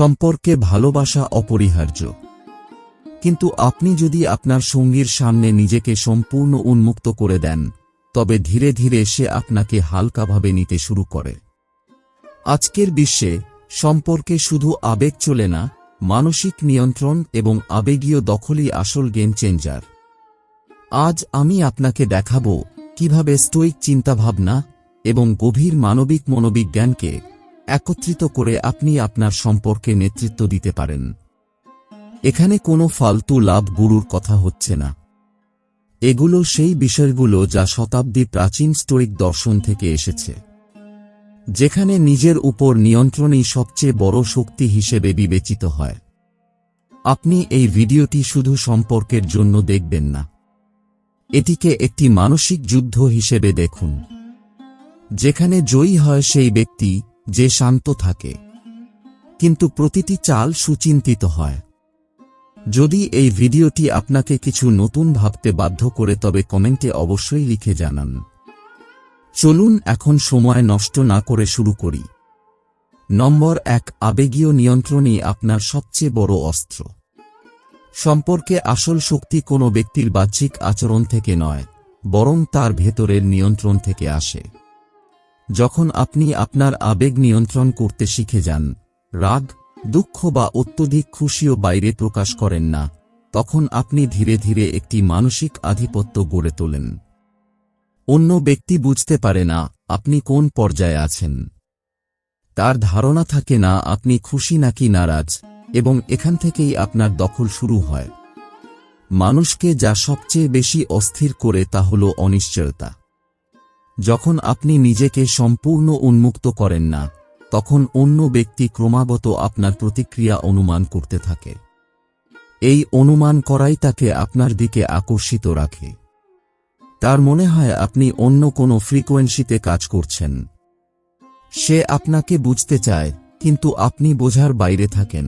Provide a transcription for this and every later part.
সম্পর্কে ভালোবাসা অপরিহার্য। কিন্তু আপনি যদি আপনার সঙ্গীর সামনে নিজেকে সম্পূর্ণ উন্মুক্ত করে দেন, তবে ধীরে ধীরে সে আপনাকে হালকাভাবে নিতে শুরু করে। আজকের বিশ্বে সম্পর্কে শুধু আবেগ চলে না, মানসিক নিয়ন্ত্রণ এবং আবেগীয় দখলই আসল গেম চেঞ্জার আজ আমি আপনাকে দেখাব কীভাবে স্টোইক চিন্তাভাবনা এবং গভীর মানবিক মনোবিজ্ঞানকে একত্রিত করে আপনি আপনার সম্পর্কে নেতৃত্ব দিতে পারেন। এখানে কোনো ফালতু লাভ গুরুর কথা হচ্ছে না। এগুলো সেই বিষয়গুলো যা শতাব্দী প্রাচীন স্টোইক দর্শন থেকে এসেছে। যেখানে নিজের উপর নিয়ন্ত্রণই সবচেয়ে বড় শক্তি হিসেবে বিবেচিত হয়। আপনি এই ভিডিওটি শুধু সম্পর্কের জন্য দেখবেন না। এটিকে একটি মানসিক যুদ্ধ হিসেবে দেখুন। যেখানে জয়ী হয় সেই ব্যক্তি যে শান্ত থাকে। কিন্তু প্রতিটি চাল সুচিন্তিত হয়। যদি এই ভিডিওটি আপনাকে কিছু নতুন ভাবতে বাধ্য করে, তবে কমেন্টে অবশ্যই লিখে জানান। চলুন এখন সময় নষ্ট না করে শুরু করি। নম্বর এক, আবেগীয় নিয়ন্ত্রণই আপনার সবচেয়ে বড় অস্ত্র। সম্পর্কে আসল শক্তি কোনো ব্যক্তির বাহ্যিক আচরণ থেকে নয়, বরং তার ভেতরের নিয়ন্ত্রণ থেকে আসে। যখন আপনি আপনার আবেগ নিয়ন্ত্রণ করতে শিখে যান, রাগ, দুঃখ বা অত্যধিক খুশিও বাইরে প্রকাশ করেন না, তখন আপনি ধীরে ধীরে একটি মানসিক আধিপত্য গড়ে তোলেন। অন্য ব্যক্তি বুঝতে পারে না আপনি কোন পর্যায়ে আছেন। তার ধারণা থাকে না আপনি খুশি নাকি নারাজ, এবং এখান থেকেই আপনার দখল শুরু হয়। মানুষকে যা সবচেয়ে বেশি অস্থির করে তা হল অনিশ্চয়তা। যখন আপনি নিজেকে সম্পূর্ণ উন্মুক্ত করেন না, তখন অন্য ব্যক্তি ক্রমাগত আপনার প্রতিক্রিয়া অনুমান করতে থাকে। এই অনুমান করাই তাকে আপনার দিকে আকর্ষিত রাখে। তার মনে হয় আপনি অন্য কোনো ফ্রিকোয়েন্সিতে কাজ করছেন। সে আপনাকে বুঝতে চায়, কিন্তু আপনি বোঝার বাইরে থাকেন।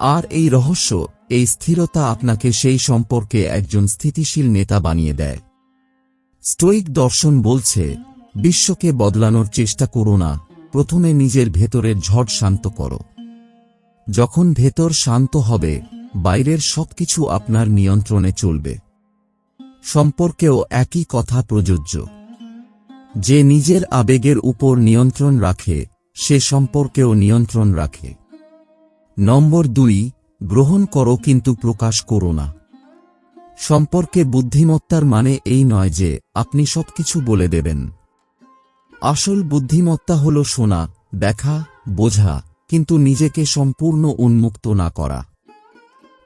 আর এই রহস্য, এই স্থিরতা আপনাকে সেই সম্পর্কে একজন স্থিতিশীল নেতা বানিয়ে দেয়। স্টোইক দর্শন বলছে, বিশ্বকে বদলানোর চেষ্টা করো না, প্রথমে নিজের ভেতরের ঝড় শান্ত করো। যখন ভেতর শান্ত হবে, বাইরের সবকিছু আপনার নিয়ন্ত্রণে চলবে। সম্পর্কেও একই কথা প্রযোজ্য। যে নিজের আবেগের উপর নিয়ন্ত্রণ রাখে, সে সম্পর্কেও নিয়ন্ত্রণ রাখে। নম্বর দুই, গ্রহণ করো কিন্তু প্রকাশ করো না। সম্পর্কে বুদ্ধিমত্তার মানে এই নয় যে আপনি সবকিছু বলে দেবেন। আসল বুদ্ধিমত্তা হল শোনা, দেখা, বোঝা, কিন্তু নিজেকে সম্পূর্ণ উন্মুক্ত না করা।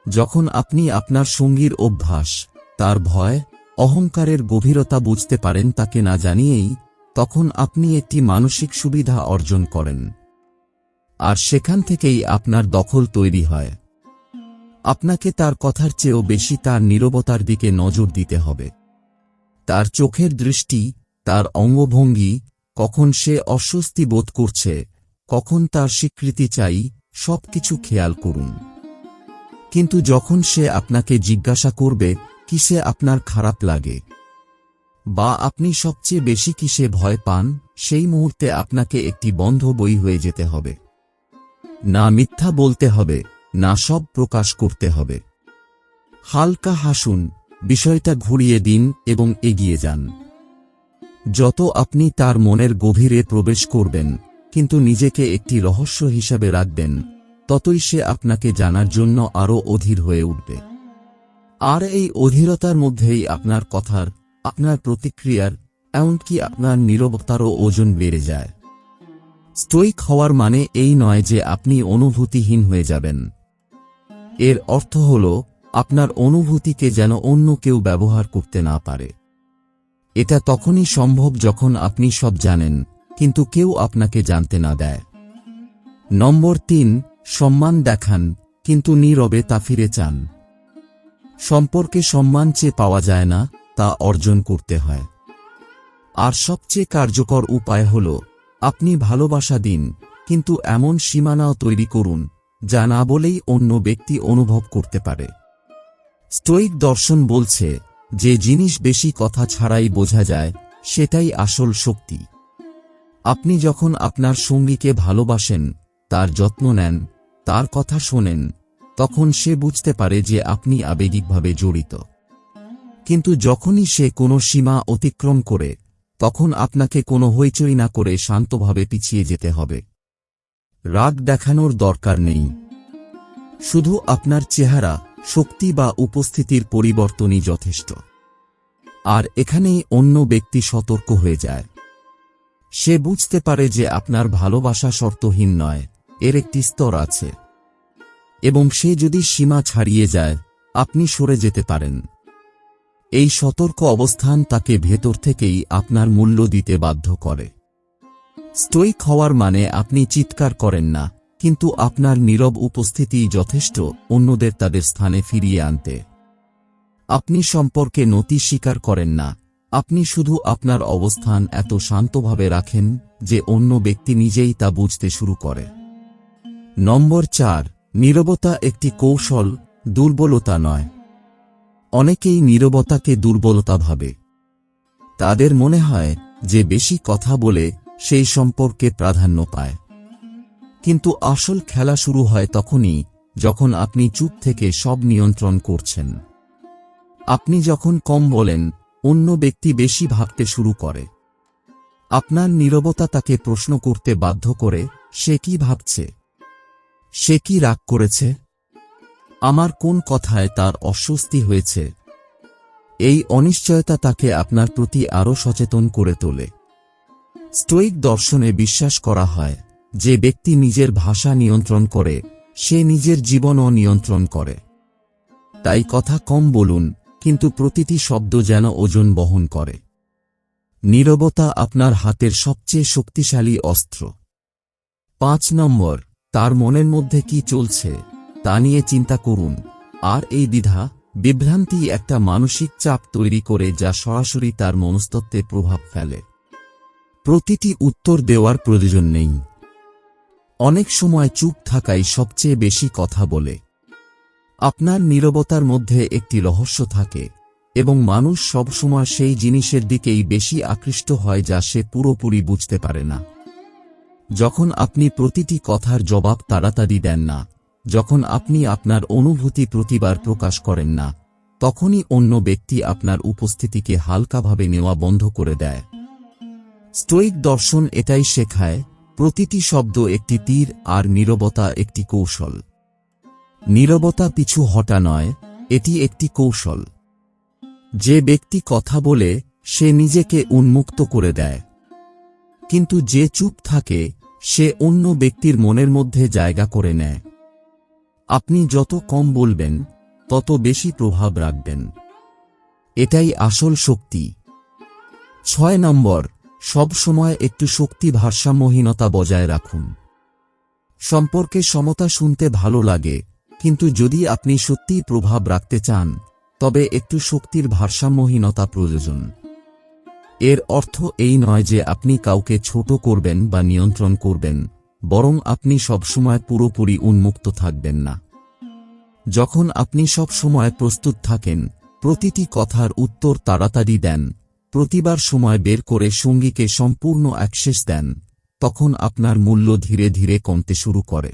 যখন আপনি আপনার সঙ্গীর অভ্যাস, তার ভয়, অহংকারের গভীরতা বুঝতে পারেন তাকে না জানিয়েই, তখন আপনি একটি মানসিক সুবিধা অর্জন করেন। আর সেখান থেকেই আপনার দখল তৈরি হয়। আপনাকে তার কথার চেয়েও বেশি তার নীরবতার দিকে নজর দিতে হবে। তার চোখের দৃষ্টি, তার অঙ্গভঙ্গি, কখন সে অস্বস্তি বোধ করছে, কখন তার স্বীকৃতি চাই, সবকিছু খেয়াল করুন। কিন্তু যখন সে আপনাকে জিজ্ঞাসা করবে কিসে আপনার খারাপ লাগে? বা আপনি সবচেয়ে বেশি কিসে ভয় পান, সেই মুহূর্তে আপনাকে একটি বন্ধ বই হয়ে যেতে হবে। না মিথ্যা বলতে হবে। না সব প্রকাশ করতে হবে। হালকা হাসুন, বিষয়টা ঘুরিয়ে দিন এবং এগিয়ে যান। যত আপনি তার মনের গভীরে প্রবেশ করবেন, কিন্তু নিজেকে একটি রহস্য হিসাবে রাখবেন, ততই সে আপনাকে জানার জন্য আরও অধীর হয়ে উঠবে। আর এই অধীরতার মধ্যেই আপনার কথার, আপনার প্রতিক্রিয়ার, এমনকি আপনার নীরবতারও ওজন বেড়ে যায়। স্টোইক হওয়ার মানে এই নয় যে আপনি অনুভূতিহীন হয়ে যাবেন। এর অর্থ হল, আপনার অনুভূতিকে যেন অন্য কেউ ব্যবহার করতে না পারে। এটা তখনই সম্ভব যখন আপনি সব জানেন, কিন্তু কেউ আপনাকে জানতে না দেয়। নম্বর তিন, সম্মান দেখান, কিন্তু নীরবে তা ফিরে চান। সম্পর্কে সম্মান চেয়ে পাওয়া যায় না, তা অর্জন করতে হয়। আর সবচেয়ে কার্যকর উপায় হল, আপনি ভালোবাসা দিন, কিন্তু এমন সীমানাও তৈরি করুন যা না বলেই অন্য ব্যক্তি অনুভব করতে পারে। স্টোইক দর্শন বলছে, যে জিনিস বেশি কথা ছাড়াই বোঝা যায়, সেটাই আসল শক্তি। আপনি যখন আপনার সঙ্গীকে ভালোবাসেন, তার যত্ন নেন, তার কথা শোনেন, তখন সে বুঝতে পারে যে আপনি আবেগিকভাবে জড়িত। কিন্তু যখনই সে কোনো সীমা অতিক্রম করে, তখন আপনাকে কোনো হইচই না করে শান্তভাবে পিছিয়ে যেতে হবে। রাগ দেখানোর দরকার নেই। শুধু আপনার চেহারা, শক্তি বা উপস্থিতির পরিবর্তনই যথেষ্ট। আর এখানেই অন্য ব্যক্তি সতর্ক হয়ে যায়। সে বুঝতে পারে যে আপনার ভালোবাসা শর্তহীন নয়, এর একটি স্তর আছে। এবং সে যদি সীমা ছাড়িয়ে যায়, আপনি সরে যেতে পারেন। এই সতর্ক অবস্থান তাকে ভেতর থেকেই আপনার মূল্য দিতে বাধ্য করে। স্টোইক হওয়ার মানে আপনি চিৎকার করেন না, কিন্তু আপনার নীরব উপস্থিতি যথেষ্ট অন্যদের তাদের স্থানে ফিরিয়ে আনতে। আপনি সম্পর্কে নতি স্বীকার করেন না, আপনি শুধু আপনার অবস্থান এত শান্তভাবে রাখেন যে অন্য ব্যক্তি নিজেই তা বুঝতে শুরু করে। নম্বর চার, নীরবতা একটি কৌশল, দুর্বলতা নয়। অনেকেই নীরবতাকে দুর্বলতা ভাবে। তাদের মনে হয় যে বেশি কথা বলে সেই সম্পর্কে প্রাধান্য পায়। কিন্তু আসল খেলা শুরু হয় তখনই, যখন আপনি চুপ থেকে সব নিয়ন্ত্রণ করছেন। আপনি যখন কম বলেন, অন্য ব্যক্তি বেশি ভাবতে শুরু করে। আপনার নীরবতা তাকে প্রশ্ন করতে বাধ্য করে, সে কি ভাবছে? সে কি রাগ করেছে? আমার কোন কথায় তার অস্বস্তি হয়েছে? এই অনিশ্চয়তা তাকে আপনার প্রতি আরও সচেতন করে তোলে। স্টোইক দর্শনে বিশ্বাস করা হয়, যে ব্যক্তি নিজের ভাষা নিয়ন্ত্রণ করে, সে নিজের জীবনও নিয়ন্ত্রণ করে। তাই কথা কম বলুন, কিন্তু প্রতিটি শব্দ যেন ওজন বহন করে। নীরবতা আপনার হাতের সবচেয়ে শক্তিশালী অস্ত্র। পাঁচ নম্বর, তার মনের মধ্যে কি চলছে, তা নিয়ে চিন্তা করুন। আর এই দ্বিধা, বিভ্রান্তি একটা মানসিক চাপ তৈরি করে যা সরাসরি তার মনস্তত্ত্বে প্রভাব ফেলে। প্রতিটি উত্তর দেওয়ার প্রয়োজন নেই। অনেক সময় চুপ থাকাই সবচেয়ে বেশি কথা বলে। আপনার নীরবতার মধ্যে একটি রহস্য থাকে, এবং মানুষ সবসময় সেই জিনিসের দিকেই বেশি আকৃষ্ট হয় যা সে পুরোপুরি বুঝতে পারে না। যখন আপনি প্রতিটি কথার জবাব তাড়াতাড়ি দেন না, যখন আপনি আপনার অনুভূতি প্রতিবার প্রকাশ করেন না, তখনই অন্য ব্যক্তি আপনার উপস্থিতিকে হালকাভাবে নেওয়া বন্ধ করে দেয়। স্টোইক দর্শন এটাই শেখায়, প্রতিটি শব্দ একটি তীর আর নীরবতা একটি কৌশল। নীরবতা পিছু হটা নয়, এটি একটি কৌশল। যে ব্যক্তি কথা বলে, সে নিজেকে উন্মুক্ত করে দেয়। কিন্তু যে চুপ থাকে, সে অন্য ব্যক্তির মনের মধ্যে জায়গা করে নেয়। আপনি যত কম বলবেন, তত বেশি প্রভাব রাখবেন। এটাই আসল শক্তি। ছয় নম্বর সব সময় একটু শক্তি ভারসাম্যহীনতা বজায় রাখুন। সম্পর্কে সমতা শুনতে ভালো লাগে, কিন্তু যদি আপনি সত্যিই প্রভাব রাখতে চান, তবে একটু শক্তির ভারসাম্যহীনতা প্রয়োজন। এর অর্থ এই নয় যে আপনি কাউকে ছোট করবেন বা নিয়ন্ত্রণ করবেন, বরং আপনি সবসময় পুরোপুরি উন্মুক্ত থাকবেন না। যখন আপনি সব সময় প্রস্তুত থাকেন, প্রতিটি কথার উত্তর তাড়াতাড়ি দেন প্রতিবার সময় বের করে সঙ্গীকে সম্পূর্ণ অ্যাক্সেস দেন, তখন আপনার মূল্য ধীরে ধীরে কমতে শুরু করে।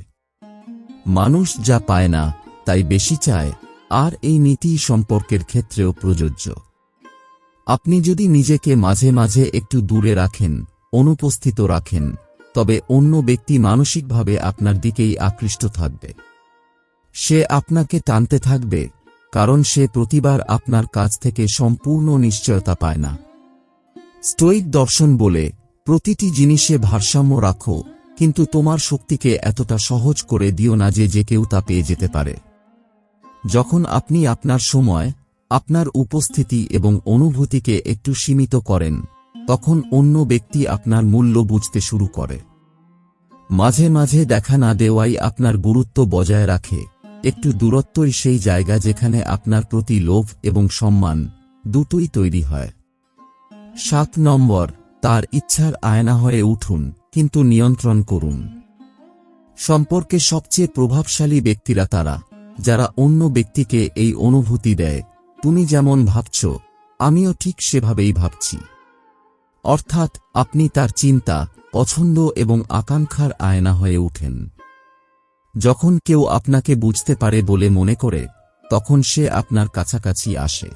মানুষ যা পায় না, তাই বেশি চায়, আর এই নীতি সম্পর্কের ক্ষেত্রেও প্রযোজ্য। আপনি যদি নিজেকে মাঝে মাঝে একটু দূরে রাখেন, অনুপস্থিত রাখেন, তবে অন্য ব্যক্তি মানসিকভাবে আপনার দিকেই আকৃষ্ট থাকবে। সে আপনাকে টানতে থাকবে, কারণ সে প্রতিবার আপনার কাছ থেকে সম্পূর্ণ নিশ্চয়তা পায় না। স্টোইক দর্শন বলে, প্রতিটি জিনিসে ভারসাম্য রাখো, কিন্তু তোমার শক্তিকে এতটা সহজ করে দিও না যে যে কেউ তা পেয়ে যেতে পারে। যখন আপনি আপনার সময়, আপনার উপস্থিতি এবং অনুভূতিকে একটু সীমিত করেন, তখন অন্য ব্যক্তি আপনার মূল্য বুঝতে শুরু করে। মাঝে মাঝে দেখা না দেওয়াই আপনার গুরুত্ব বজায় রাখে। একটু দূরত্বই সেই জায়গা যেখানে আপনার প্রতি লোভ এবং সম্মান দুটোই তৈরি হয়। সাত নম্বর, তার ইচ্ছার আয়না হয়ে উঠুন, কিন্তু নিয়ন্ত্রণ করুন। সম্পর্কে সবচেয়ে প্রভাবশালী ব্যক্তিরা তারা, যারা অন্য ব্যক্তিকে এই অনুভূতি দেয়, তুমি যেমন ভাবছ, আমিও ঠিক সেভাবেই ভাবছি। অর্থাৎ, আপনি তার চিন্তা, পছন্দ এবং আকাঙ্ক্ষার আয়না হয়ে উঠেন যখন কেউ আপনাকে বুঝতে পারে বলে মনে করে, তখন সে আপনার কাছাকাছি আসে।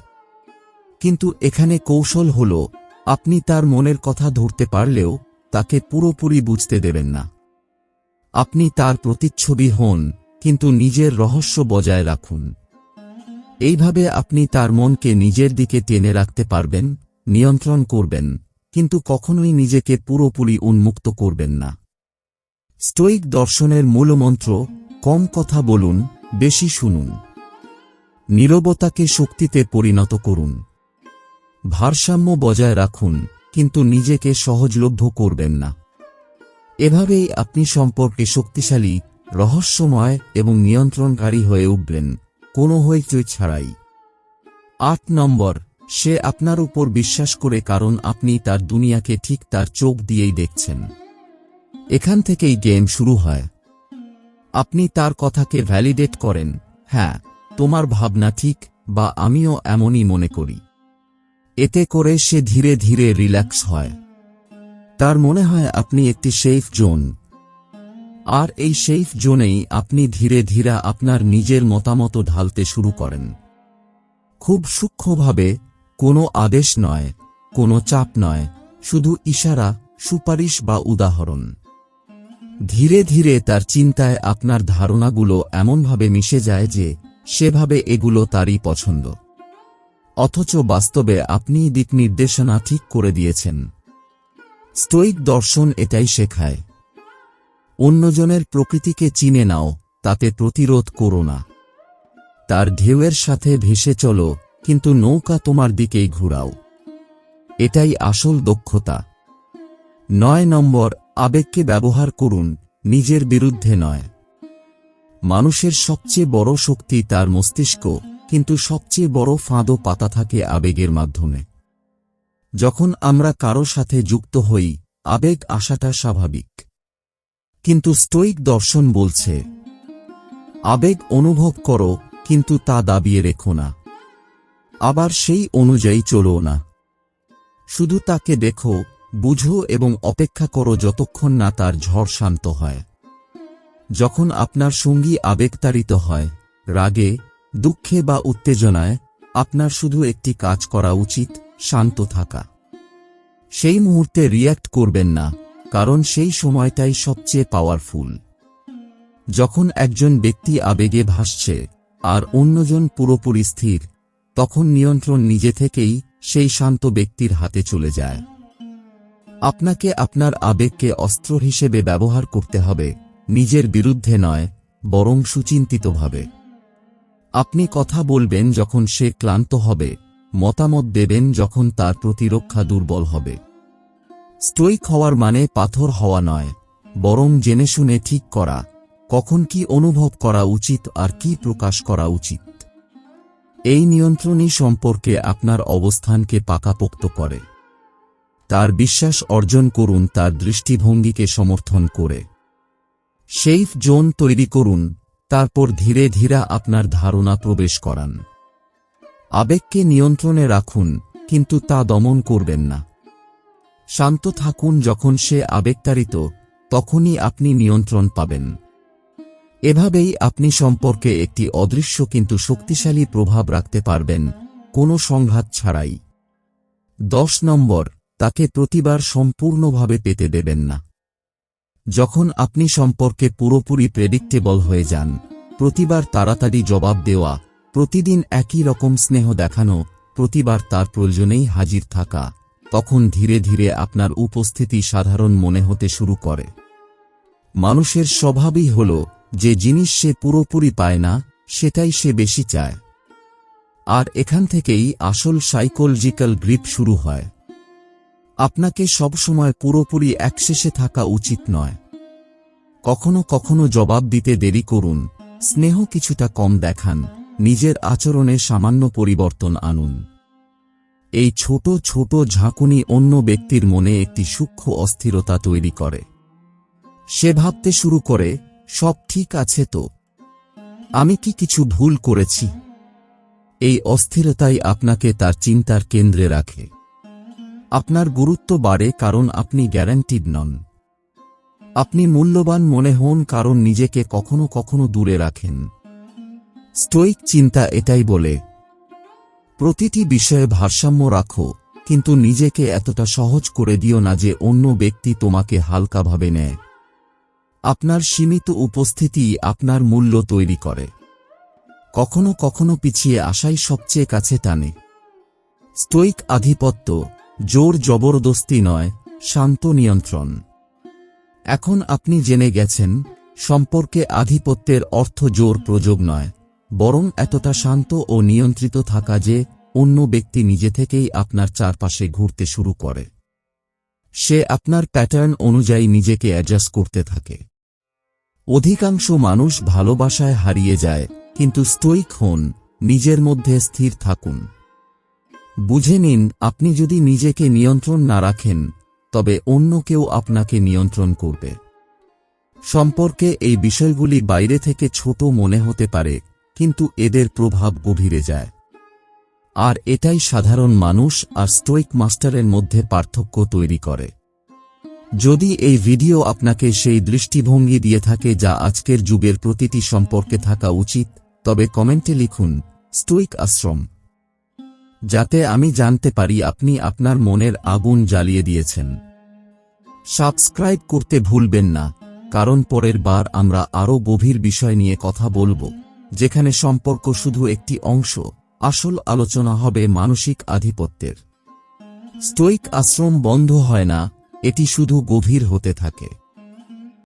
কিন্তু এখানে কৌশল হল আপনি তার মনের কথা ধরতে পারলেও তাকে পুরোপুরি বুঝতে দেবেন না। আপনি তার প্রতিচ্ছবি হন, কিন্তু নিজের রহস্য বজায় রাখুন। এইভাবে আপনি তার মনকে নিজের দিকে টেনে রাখতে পারবেন, নিয়ন্ত্রণ করবেন, কিন্তু কখনোই নিজেকে পুরোপুরি উন্মুক্ত করবেন না। স্টোইক দর্শনের মূলমন্ত্র, কম কথা বলুন, বেশি শুনুন। নীরবতাকে শক্তিতে পরিণত করুন। ভারসাম্য বজায় রাখুন, কিন্তু নিজেকে সহজলভ্য করবেন না। এভাবেই আপনি সম্পর্কে শক্তিশালী, রহস্যময় এবং নিয়ন্ত্রণকারী হয়ে উঠবেন, কোনো হইচই ছাড়াই। আট নম্বর, সে আপনার উপর বিশ্বাস করে কারণ আপনি তার দুনিয়াকে ঠিক তার চোখ দিয়েই দেখছেন। এখান থেকেই গেম শুরু হয়। আপনি তার কথাকে ভ্যালিডেট করেন হ্যাঁ তোমার ভাবনা ঠিক বা আমিও এমনই মনে করি। এতে করে সে ধীরে ধীরে রিল্যাক্স হয়। তার মনে হয় আপনি একটি সেফ জোন। আর এই সেফ জোনেই আপনি ধীরে ধীরে আপনার নিজের মতামত ঢালতে শুরু করেন। খুব সূক্ষ্মভাবে, কোনো আদেশ নয়, কোনো চাপ নয়, শুধু ইশারা, সুপারিশ বা উদাহরণ। ধীরে ধীরে তার চিন্তায় আপনার ধারণাগুলো এমনভাবে মিশে যায় যে, সেভাবে এগুলো তারই পছন্দ। অথচ বাস্তবে আপনি দিক নির্দেশনা ঠিক করে দিয়েছেন। স্টোইক দর্শন এটাই শেখায়। অন্যজনের প্রকৃতিকে চিনে নাও, তাতে প্রতিরোধ করো না। তার ঢেউয়ের সাথে ভেসে চলো, কিন্তু নৌকা তোমার দিকেই ঘুরাও। এটাই আসল দক্ষতা। নয় নম্বর, আবেগকে ব্যবহার করুন, নিজের বিরুদ্ধে নয়। মানুষের সবচেয়ে বড় শক্তি তার মস্তিষ্ক। কিন্তু সবচেয়ে বড় ফাঁদও পাতা থাকে আবেগের মাধ্যমে। যখন আমরা কারও সাথে যুক্ত হই, আবেগ আসাটা স্বাভাবিক। কিন্তু স্টোইক দর্শন বলছে, আবেগ অনুভব করো, কিন্তু তা দাবিয়ে রেখো না। আবার সেই অনুযায়ী চলো না। শুধু তাকে দেখো, বুঝো এবং অপেক্ষা করো যতক্ষণ না তার ঝড় শান্ত হয়। যখন আপনার সঙ্গী আবেগতাড়িত হয়, রাগে দুঃখে বা উত্তেজনায় আপনার শুধু একটি কাজ করা উচিত, শান্ত থাকা। সেই মুহূর্তে রিয়্যাক্ট করবেন না, কারণ সেই সময়টাই সবচেয়ে পাওয়ারফুল যখন একজন ব্যক্তি আবেগে ভাসছে আর অন্যজন পুরোপুরি স্থির, তখন নিয়ন্ত্রণ নিজে থেকেই সেই শান্ত ব্যক্তির হাতে চলে যায়। আপনাকে আপনার আবেগকে অস্ত্র হিসেবে ব্যবহার করতে হবে, নিজের বিরুদ্ধে নয়, বরং সুচিন্তিতভাবে। আপনি কথা বলবেন যখন সে ক্লান্ত হবে, মতামত দেবেন যখন তার প্রতিরক্ষা দুর্বল হবে। স্টোইক হওয়ার মানে পাথর হওয়া নয়, বরং জেনে শুনে ঠিক করা, কখন কি অনুভব করা উচিত আর কি প্রকাশ করা উচিত। এই নিয়ন্ত্রণই সম্পর্কে আপনার অবস্থানকে পাকাপোক্ত করে। তার বিশ্বাস অর্জন করুন, তার দৃষ্টিভঙ্গিকে সমর্থন করে। সেইফ জোন তৈরি করুন তারপর ধীরে ধীরে আপনার ধারণা প্রবেশ করান। আবেগকে নিয়ন্ত্রণে রাখুন, কিন্তু তা দমন করবেন না। শান্ত থাকুন যখন সে আবেগতাড়িত, তখনই আপনি নিয়ন্ত্রণ পাবেন। এভাবেই আপনি সম্পর্কে একটি অদৃশ্য কিন্তু শক্তিশালী প্রভাব রাখতে পারবেন, কোনো সংঘাত ছাড়াই। দশ নম্বর, তাকে প্রতিবার সম্পূর্ণভাবে পেতে দেবেন না। যখন আপনি সম্পর্কে পুরোপুরি প্রেডিক্টেবল হয়ে যান, প্রতিবার তাড়াতাড়ি জবাব দেওয়া, প্রতিদিন একই রকম স্নেহ দেখানো, প্রতিবার তার প্রয়োজনেই হাজির থাকা, তখন ধীরে ধীরে আপনার উপস্থিতি সাধারণ মনে হতে শুরু করে। মানুষের স্বভাবই হল, যে জিনিস সে পুরোপুরি পায় না, সেটাই সে বেশি চায়। আর এখান থেকেই আসল সাইকোলজিক্যাল গ্রিপ শুরু হয়। আপনাকে সবসময় পুরোপুরি একশেষে থাকা উচিত নয়। কখনো কখনো জবাব দিতে দেরি করুন। স্নেহ কিছুটা কম দেখান। নিজের আচরণে সামান্য পরিবর্তন আনুন। এই ছোট ছোট ঝাঁকুনি অন্য ব্যক্তির মনে একটি সূক্ষ্ম অস্থিরতা তৈরি করে। সে ভাবতে শুরু করে, সব ঠিক আছে তো? আমি কি কিছু ভুল করেছি? এই অস্থিরতাই আপনাকে তার চিন্তার কেন্দ্রে রাখে। আপনার গুরুত্ব বাড়ে কারণ আপনি গ্যারান্টিড নন। আপনি মূল্যবান মনে হন কারণ নিজেকে কখনো কখনো দূরে রাখেন। স্টোইক চিন্তা এটাই বলে, প্রতিটি বিষয়ে ভারসাম্য রাখো, কিন্তু নিজেকে এতটা সহজ করে দিও না যে অন্য ব্যক্তি তোমাকে হালকাভাবে নেয়। আপনার সীমিত উপস্থিতি আপনার মূল্য তৈরি করে। কখনো কখনো পিছিয়ে আসাই সবচেয়ে কাছে টানে। স্টোইক আধিপত্য, জোর জবরদস্তি নয়, শান্ত নিয়ন্ত্রণ। এখন আপনি জেনে গেছেন, সম্পর্কে আধিপত্যের অর্থ জোর প্রযোগ নয়, বরং এতটা শান্ত ও নিয়ন্ত্রিত থাকা যে, অন্য ব্যক্তি নিজে থেকেই আপনার চারপাশে ঘুরতে শুরু করে। সে আপনার প্যাটার্ন অনুযায়ী নিজেকে অ্যাডজাস্ট করতে থাকে। অধিকাংশ মানুষ ভালোবাসায় হারিয়ে যায়, কিন্তু স্টোইক হন, নিজের মধ্যে স্থির থাকুন। বুঝে নিন, আপনি যদি নিজেকে নিয়ন্ত্রণ না রাখেন তবে অন্য কেউ আপনাকে নিয়ন্ত্রণ করবে। সম্পর্কে এই বিষয়গুলি বাইরে থেকে ছোট মনে হতে পারে, কিন্তু এদের প্রভাব গভীরে যায়। আর এটাই সাধারণ মানুষ আর স্টোইক মাস্টারের মধ্যে পার্থক্য তৈরি করে। যদি এই ভিডিও আপনাকে সেই দৃষ্টিভঙ্গি দিয়ে থাকে যা আজকের যুগের প্রতিটি সম্পর্কে থাকা উচিত, তবে কমেন্টে লিখুন, স্টোইক আশ্রম। যাতে আমি জানতে পারি আপনি আপনার মনের আগুন জ্বালিয়ে দিয়েছেন। সাবস্ক্রাইব করতে ভুলবেন না, কারণ পরের বার আমরা আরও গভীর বিষয় নিয়ে কথা বলব, যেখানে সম্পর্ক শুধু একটি অংশ, আসল আলোচনা হবে মানসিক আধিপত্যের। স্টোইক আশ্রম বন্ধ হয় না, এটি শুধু গভীর হতে থাকে।